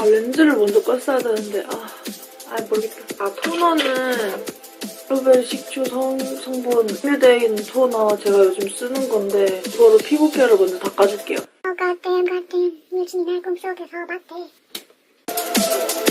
아 렌즈를 먼저 껐어야 되는데 아, 아 모르겠다. 아 토너는 루벨 식초 성, 성분 1대 인 토너 제가 요즘 쓰는 건데 그거로 피부 케어를 먼저 닦아줄게요. 어, goddamn, goddamn. 유진이 날 꿈속에서 봤대.